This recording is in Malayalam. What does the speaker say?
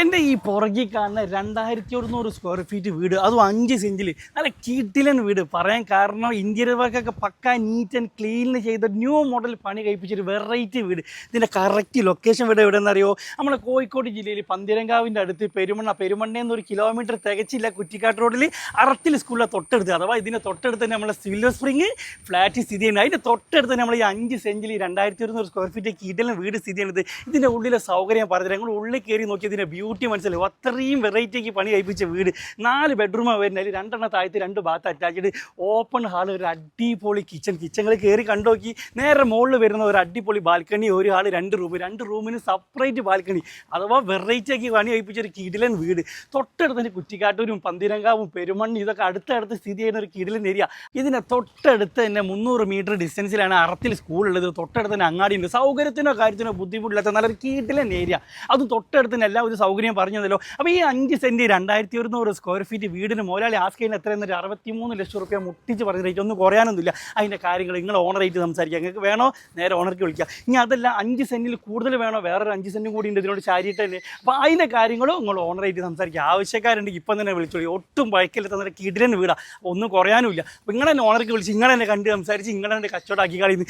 എന്റെ ഈ പുറകിൽ കാണുന്ന രണ്ടായിരത്തി ഒരുന്നൂറ് സ്ക്വയർ ഫീറ്റ് വീട് അതും അഞ്ച് സെഞ്ചിൽ നല്ല കീട്ടിലൻ വീട്. പറയാൻ കാരണം ഇന്ത്യൻ വർക്കൊക്കെ പക്ക നീറ്റ് ആൻഡ് ക്ലീൻ ചെയ്ത ന്യൂ മോഡൽ പണി കഴിപ്പിച്ചൊരു വെറൈറ്റി വീട്. ഇതിന്റെ കറക്റ്റ് ലൊക്കേഷൻ വീട് എവിടെയെന്ന് അറിയോ നമ്മൾ കോഴിക്കോട് ജില്ലയിൽ പന്തിരങ്കാവിന്റെ അടുത്ത് പെരുമണ്ണ. പെരുമണ്ണയിൽ ഒരു കിലോമീറ്റർ തികച്ചില്ല കുറ്റിക്കാട്ട് റോഡിൽ അറത്തിൽ സ്കൂളിലെ തൊട്ടടുത്ത്. അഥവാ ഇതിന്റെ തൊട്ടടുത്ത് തന്നെ നമ്മളെ സിൽവർ സ്പ്രിങ് ഫ്ലാറ്റ് സ്ഥിതി ചെയ്യുന്നത്. അതിന്റെ തൊട്ടടുത്ത് തന്നെ നമ്മൾ ഈ അഞ്ച് സെഞ്ചിൽ രണ്ടായിരത്തി ഒരുന്നൂറ് സ്ക്വയർ ഫീറ്റ് കീട്ടിലും വീട് സ്ഥിതി ചെയ്യുന്നത്. ഇതിന്റെ ഉള്ളിലെ സൗകര്യം പറഞ്ഞു ഞങ്ങൾ ഉള്ളിൽ കയറി നോക്കി ഇതിന്റെ ബ്യൂട്ടി മനസ്സിലായി. അത്രയും വെറൈറ്റിക്ക് പണി കഴിപ്പിച്ച വീട്. നാല് ബെഡ്റൂമാണ് വരുന്നത്. അതിൽ രണ്ടെണ്ണം താഴത്ത് രണ്ട് ബാത്ത് അറ്റാച്ച്ഡ് ഓപ്പൺ ഹാൾ ഒരു അടിപൊളി കിച്ചൺ കിച്ചണിൽ കയറി കണ്ടോക്കി നേരെ മുകളിൽ വരുന്ന ഒരു അടിപൊളി ബാൽക്കണി ഒരു ഹാൾ രണ്ട് റൂം രണ്ട് റൂമിന് സെപ്പറേറ്റ് ബാൽക്കണി അഥവാ വെറൈറ്റിയാക്കി പണി കഴിപ്പിച്ച ഒരു കിടിലൻ വീട്. തൊട്ടടുത്ത് തന്നെ കുറ്റിക്കാട്ടൂരും പന്തിരങ്കാവും പെരുമണ്ണി ഇതൊക്കെ അടുത്തടുത്ത് സ്ഥിതി ചെയ്യുന്ന ഒരു കിടിലൻ ഏരിയ ഇതിന്റെ തൊട്ടടുത്ത് തന്നെ മുന്നൂറ് മീറ്റർ ഡിസ്റ്റൻസിലാണ് അറത്തിൽ സ്കൂളുള്ളത് തൊട്ടടുത്ത് തന്നെ അങ്ങാടിയുണ്ട്. സൗകര്യത്തിനോ കാര്യത്തിനോ ബുദ്ധിമുട്ടില്ലാത്ത നല്ലൊരു കിടിലൻ ഏരിയ അത് തൊട്ടടുത്ത് തന്നെ എല്ലാ ഒരു സൗകര്യം പറഞ്ഞതല്ലോ. അപ്പോൾ ഈ അഞ്ച് സെന്റ് രണ്ടായിരത്തി ഒരുന്നൂറ് സ്ക്വയർ ഫീറ്റ് വീടിന് മുതലാളി ആസ്ക് ചെയ്യുന്ന എത്ര എന്നൊരു അറുപത്തി മൂന്ന് ലക്ഷം റുപ്യ മുട്ടിച്ച് പറഞ്ഞ റേറ്റ് ഒന്നും കുറയാനൊന്നുമില്ല. അതിന്റെ കാര്യങ്ങൾ നിങ്ങൾ ഓണറായിട്ട് സംസാരിക്കുക. നിങ്ങൾക്ക് വേണോ? നേരെ ഓണർക്ക് വിളിക്കുക. ഇനി അതല്ല അഞ്ച് സെന്റിൽ കൂടുതൽ വേണോ? വേറൊരു അഞ്ച് സെന്റും കൂടി ഉണ്ട് ഇതിനോട് ചാരിയിട്ട് തന്നെ. അപ്പോൾ അതിന്റെ കാര്യങ്ങളും നിങ്ങൾ ഓണറായിട്ട് സംസാരിക്കുക. ആവശ്യക്കാരുണ്ടെങ്കിൽ ഇപ്പം തന്നെ വിളിച്ചോളി. ഒട്ടും വഴക്കില്ല തന്നെ കിടിലൻ വീടാണ് ഒന്നും കുറയാനുമില്ല. അപ്പോൾ നിങ്ങളെന്നെ ഓണർക്ക് വിളിച്ച് നിങ്ങളെന്നെ കണ്ട് സംസാരിച്ച് നിങ്ങൾ തന്നെ കച്ചവടമാക്കി കളയുന്നു.